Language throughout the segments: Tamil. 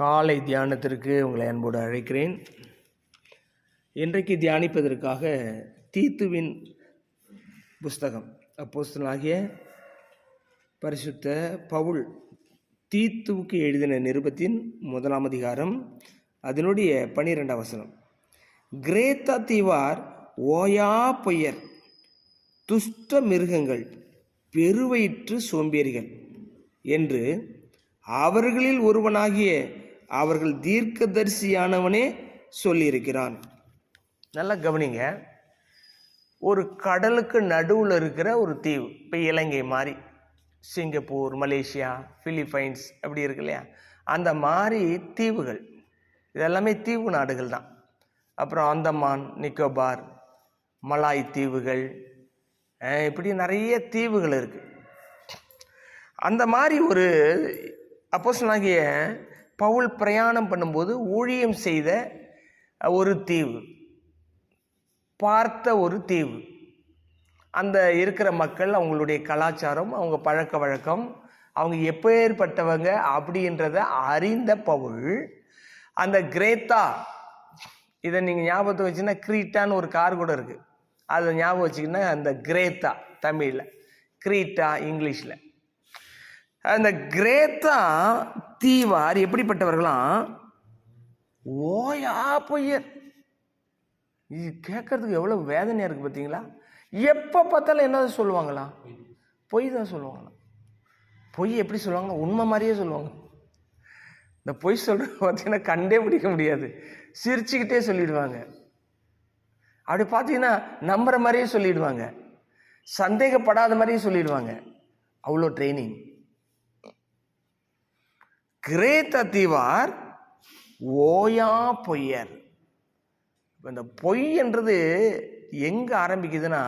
காலை தியானத்திற்கு உங்களை அன்போடு அழைக்கிறேன். இன்றைக்கு தியானிப்பதற்காக தீத்துவின் புஸ்தகம் அப்போஸ்தலாகிய பரிசுத்த பவுல் தீத்துவுக்கு எழுதின நிருபத்தின் முதலாம் அதிகாரம் அதனுடைய பனிரெண்டாம் வசனம். கிரேத்தா தீவார் ஓயா பொய்யர் துஷ்ட மிருகங்கள் பெருவயிற்று சோம்பேறிகள் என்று அவர்களில் ஒருவனாகிய அவர்கள் தீர்க்கதரிசியானவனே சொல்லியிருக்கிறான். நல்லா கவனிங்க. ஒரு கடலுக்கு நடுவில் இருக்கிற ஒரு தீவு இப்போ இலங்கை மாதிரி சிங்கப்பூர் மலேசியா பிலிப்பைன்ஸ் அப்படி இருக்கு இல்லையா? அந்த மாதிரி தீவுகள் இதெல்லாமே தீவு நாடுகள் தான். அப்புறம் அந்தமான் நிக்கோபார் மலாய் தீவுகள் இப்படி நிறைய தீவுகள் இருக்குது அந்த மாதிரி ஒரு அப்போஸ்தலனாகிய பவுல் பிரயாணம் பண்ணும்போது ஊழியம் செய்த ஒரு தீவு பார்த்த ஒரு தீவு. அந்த இருக்கிற மக்கள் அவங்களுடைய கலாச்சாரம் அவங்க பழக்க வழக்கம் அவங்க எப்பேற்பட்டவங்க அப்படின்றத அறிந்த பவுல் அந்த கிரேத்தா இதை நீங்கள் ஞாபகத்தை வச்சுன்னா கிரீட்டான்னு ஒரு கார் கூட இருக்குது அதை ஞாபகம் வச்சுக்கின்னா அந்த கிரேத்தா தமிழில் கிரீட்டா இங்கிலீஷில். அந்த கிரேத்தா தீவார் எப்படிப்பட்டவர்களாம்? ஓயா பொய்யர் இது கேட்கறதுக்கு எவ்வளோ வேதனையாக இருக்குது பார்த்தீங்களா எப்போ பார்த்தாலும் என்ன சொல்லுவாங்களா? பொய் தான் சொல்லுவாங்களா பொய் எப்படி சொல்லுவாங்கன்னா உண்மை மாதிரியே சொல்லுவாங்க. இந்த பொய் சொல்கிறது பார்த்தீங்கன்னா கண்டே பிடிக்க முடியாது. சிரிச்சுக்கிட்டே சொல்லிடுவாங்க. அப்படி பார்த்தீங்கன்னா நம்புகிற மாதிரியே சொல்லிடுவாங்க. சந்தேகப்படாத மாதிரியே சொல்லிடுவாங்க. அவ்வளோ ட்ரைனிங். கிரேத்த தீவார் ஓயா பொய்யர். இந்த பொய் என்றது எங்கே ஆரம்பிக்குதுன்னா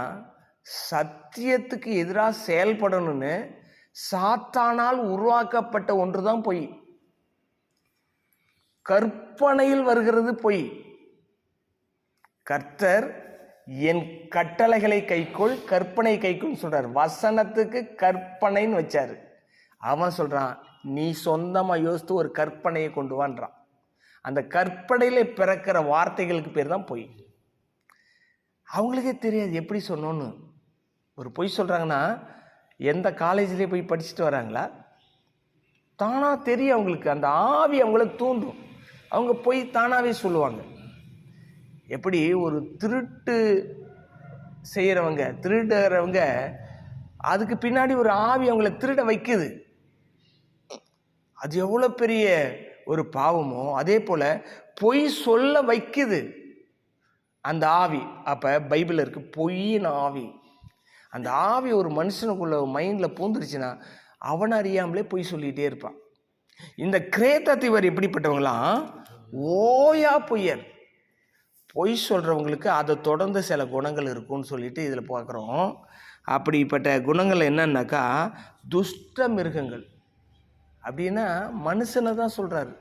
சத்தியத்துக்கு எதிராக செயல்படணும்னு சாத்தானால் உருவாக்கப்பட்ட ஒன்று தான் பொய். கற்பனையில் வருகிறது பொய். கர்த்தர் என் கட்டளைகளை கைக்கொள் கற்பனை கைக்குள் சொல்றார். வசனத்துக்கு கற்பனைன்னு வச்சார். அவன் சொல்றான் நீ சொந்தமாக யோசித்து ஒரு கற்பனையை கொண்டு வான்றான். அந்த கற்பனையில் பிறக்கிற வார்த்தைகளுக்கு பேர் தான் பொய். அவங்களுக்கே தெரியாது எப்படி சொன்னோன்னு. ஒரு பொய் சொல்கிறாங்கன்னா எந்த காலேஜ்லேயே போய் படிச்சுட்டு வராங்களா? தானாக தெரியும் அவங்களுக்கு. அந்த ஆவி அவங்கள தூண்டும். அவங்க போய் தானாகவே சொல்லுவாங்க. எப்படி ஒரு திருட்டு செய்கிறவங்க திருடுறவங்க அதுக்கு பின்னாடி ஒரு ஆவி அவங்கள திருட வைக்குது. அது எவ்வளோ பெரிய ஒரு பாவமோ அதே போல் பொய் சொல்ல வைக்குது. அந்த ஆவி அப்போ பைபிளில் இருக்கு பொய்யின் ஆவி. அந்த ஆவி ஒரு மனுஷனுக்குள்ள மைண்டில் பூந்துருச்சுன்னா அவன் அறியாமலே பொய் சொல்லிகிட்டே இருப்பான். இந்த கிரேத்த தீவர் எப்படிப்பட்டவங்களாம்? ஓயா பொய்யர். பொய் சொல்கிறவங்களுக்கு அதை தொடர்ந்து சில குணங்கள் இருக்கும்னு சொல்லிட்டு இதில் பார்க்குறோம். அப்படிப்பட்ட குணங்கள் என்னன்னாக்கா துஷ்ட மிருகங்கள். அப்படின்னா மனுஷனை தான் சொல்கிறாரு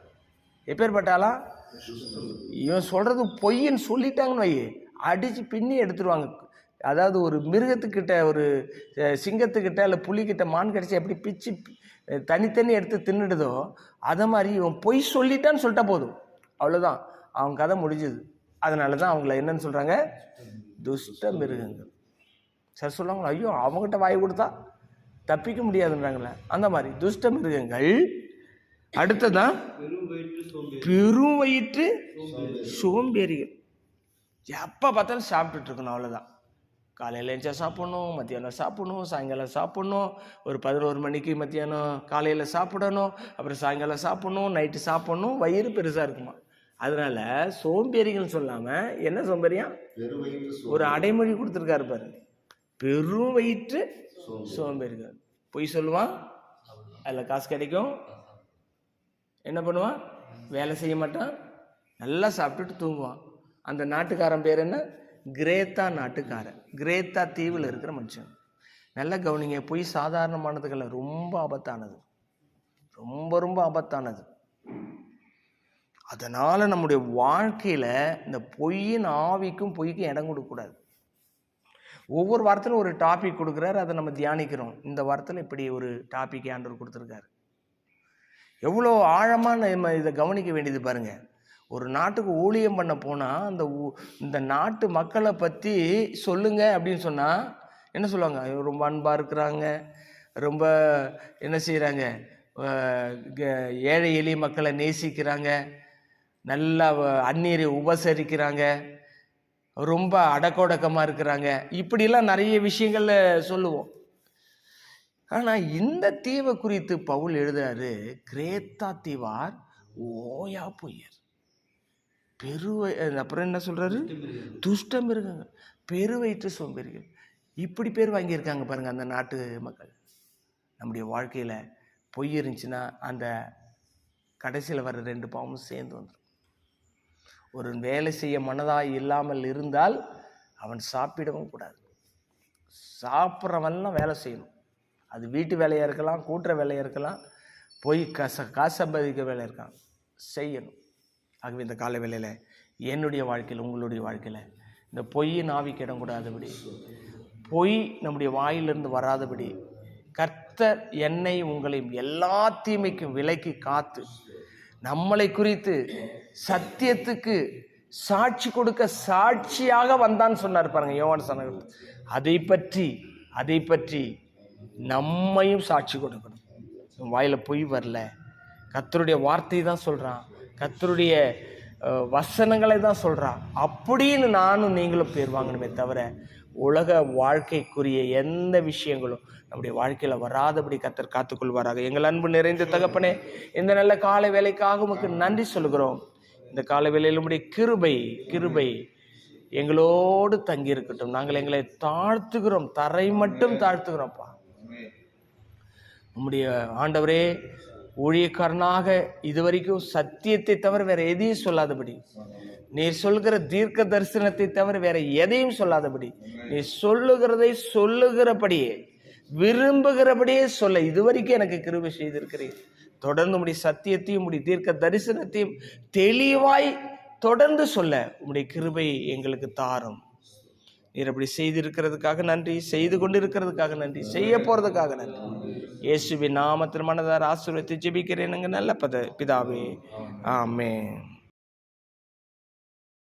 எப்பேற்பட்டாலாம் இவன் சொல்கிறது பொய்ன்னு சொல்லிட்டாங்கன்னு வை அடித்து பின்னி எடுத்துருவாங்க. அதாவது ஒரு மிருகத்துக்கிட்ட ஒரு சிங்கத்துக்கிட்ட இல்லை புலிக்கிட்ட மான் கிடச்சி எப்படி பிச்சு தனித்தனி எடுத்து தின்னுடுதோ அதை மாதிரி இவன் பொய் சொல்லிட்டான்னு சொல்லிட்டா போதும். அவ்வளோதான் அவன் கதை முடிஞ்சுது. அதனால தான் அவங்கள என்னன்னு சொல்கிறாங்க துஷ்ட மிருகங்கள். சார் சொல்லுவாங்களா? ஐயோ அவங்ககிட்ட வாய் கொடுத்தா? தப்பிக்க முடியாதுன்றாங்களே அந்த மாதிரி துஷ்ட மிருகங்கள். அடுத்ததான் பெரும் வயிற்று சோம்பேறிகள். எப்போ பார்த்தாலும் சாப்பிட்டுட்டு இருக்கணும் அவ்வளோதான் காலையில் எழுந்தா சாப்பிடணும் மத்தியானம் சாப்பிடணும் சாயங்காலம் சாப்பிடணும் ஒரு பதினோரு மணிக்கு மத்தியானம் காலையில் சாப்பிடணும் அப்புறம் சாயங்காலம் சாப்பிடணும் நைட்டு சாப்பிடணும் வயிறு பெருசாக இருக்குமா? அதனால சோம்பேறிகள் சொல்லாமல் என்ன சோம்பேறியா? ஒரு அடைமொழி கொடுத்துருக்காரு பாரு பெரும் வயிற்று சோம்பேறிகள். பொய் சொல்லுவான் அதில் காசு கிடைக்கும். என்ன பண்ணுவான்? வேலை செய்ய மாட்டான். நல்லா சாப்பிட்டுட்டு தூங்குவான். அந்த நாட்டுக்காரன் பேர் என்ன? கிரேத்தா நாட்டுக்காரன். கிரேத்தா தீவில் இருக்கிற மனுஷன். நல்லா கவனிங்க பொய் சாதாரணமானதுக்கல்ல ரொம்ப ஆபத்தானது. ரொம்ப ரொம்ப ஆபத்தானது. அதனால் நம்முடைய வாழ்க்கையில் இந்த பொய்யின் ஆவிக்கும் பொய்க்கும் இடம் கொடுக்கக்கூடாது. ஒவ்வொரு வாரத்திலும் ஒரு டாபிக் கொடுக்குறாரு. அதை நம்ம தியானிக்கிறோம். இந்த வாரத்தில் இப்படி ஒரு டாபிக் ஆண்டவர் கொடுத்துருக்காரு. எவ்வளோ ஆழமாக நம்ம இதை கவனிக்க வேண்டியது பாருங்க. ஒரு நாட்டுக்கு ஊழியம் பண்ண போனால் அந்த ஊ- இந்த நாட்டு மக்களை பற்றி சொல்லுங்க அப்படின்னு சொன்னால் என்ன சொல்லுவாங்க? ரொம்ப அன்பாக இருக்கிறாங்க. ரொம்ப என்ன செய்கிறாங்க ஏழை எளிய மக்களை நேசிக்கிறாங்க. நல்லா வ- அந்நீரை உபசரிக்கிறாங்க. ரொம்ப அடக்கொடக்கமாக இருக்கிறாங்க. இப்படிலாம் நிறைய விஷயங்களில் சொல்லுவோம். ஆனால் இந்த தீவை குறித்து பவுல் எழுதுறாரு கிரேத்தா தீவார் ஓயா பொய்யர். பெருவை அப்புறம் என்ன சொல்கிறாரு துஷ்டம் மிருகங்கள். பெருவயிற்று சோம்பேறிகள். இப்படி பேர் வாங்கியிருக்காங்க பாருங்கள் அந்த நாட்டு மக்கள். நம்முடைய வாழ்க்கையில் பொய் இருந்துச்சுன்னா அந்த கடைசியில் வர ரெண்டு பாவமும் சேர்ந்து வந்துடும் ஒரு வேலை செய்ய மனதாக இல்லாமல் இருந்தால் அவன் சாப்பிடவும் கூடாது. சாப்பிட்றவன்லாம் வேலை செய்யணும். அது வீட்டு வேலையாக இருக்கலாம் கூட்டுற வேலையாக இருக்கலாம் போய் கச காசு சம்பாதிக்க வேலை இருக்கான் செய்யணும். ஆகவே இந்த கால வேலையில் என்னுடைய வாழ்க்கையில் உங்களுடைய வாழ்க்கையில் இந்த பொய்யின் ஆவிக்கு இடம் கூடாதபடி பொய் நம்முடைய வாயிலிருந்து வராதபடி கர்த்தர் என்னை உங்களையும் எல்லா தீமைக்கும் விலக்கி காத்து நம்மளை குறித்து சத்தியத்துக்கு சாட்சி கொடுக்க சாட்சியாக வந்தான்னு சொன்னார் பாருங்க யோவான் சொன்னார் அதை பற்றி அதை பற்றி நம்மையும் சாட்சி கொடுக்கணும். உன் பொய் வரல. கத்தருடைய வார்த்தை தான் சொல்கிறான் கத்தருடைய வசனங்களை தான் சொல்கிறான் அப்படின்னு நானும் நீங்களும் பேர் வாங்கணுமே தவிர உலக வாழ்க்கைக்குரிய எந்த விஷயங்களும் நம்முடைய வாழ்க்கையில் வராதபடி கத்தர் காத்துக்கொள்வாராக. எங்கள் அன்பு நிறைந்த தகப்பனே இந்த நல்ல காலை வேலைக்காக உமக்கு நன்றி சொல்கிறோம் இந்த காலை வேலையில் நம்முடைய கிருபை கிருபை எங்களோடு தங்கி இருக்கட்டும் நாங்கள் எங்களை தாழ்த்துகிறோம் தரை மட்டும் தாழ்த்துகிறோம்ப்பா. நம்முடைய ஆண்டவரே ஊழியக்காரனாக இதுவரைக்கும் சத்தியத்தை தவிர வேற எதையும் சொல்லாதபடி. நீர் சொல்கிற தீர்க்க தரிசனத்தை தவிர வேற எதையும் சொல்லாதபடி. நீ சொல்லுகிறதை சொல்லுகிறபடியே விரும்புகிறபடியே சொல்ல இதுவரைக்கும் எனக்கு கிருபை செய்திருக்கிறேன். தொடர்ந்து உடைய சத்தியத்தையும் உடைய தீர்க்க தரிசனத்தையும் தெளிவாய் தொடர்ந்து சொல்ல உடைய கிருபை எங்களுக்கு தாரும். நீர் அப்படி செய்திருக்கிறதுக்காக நன்றி செய்து கொண்டிருக்கிறதுக்காக நன்றி செய்ய போறதுக்காக நன்றி. இயேசுவின் நாமத்தில் மனதார் ஆசீர்வதித்து ஜெபிக்கிறேனுங்க நல்ல பத பிதாவே. ஆமென்.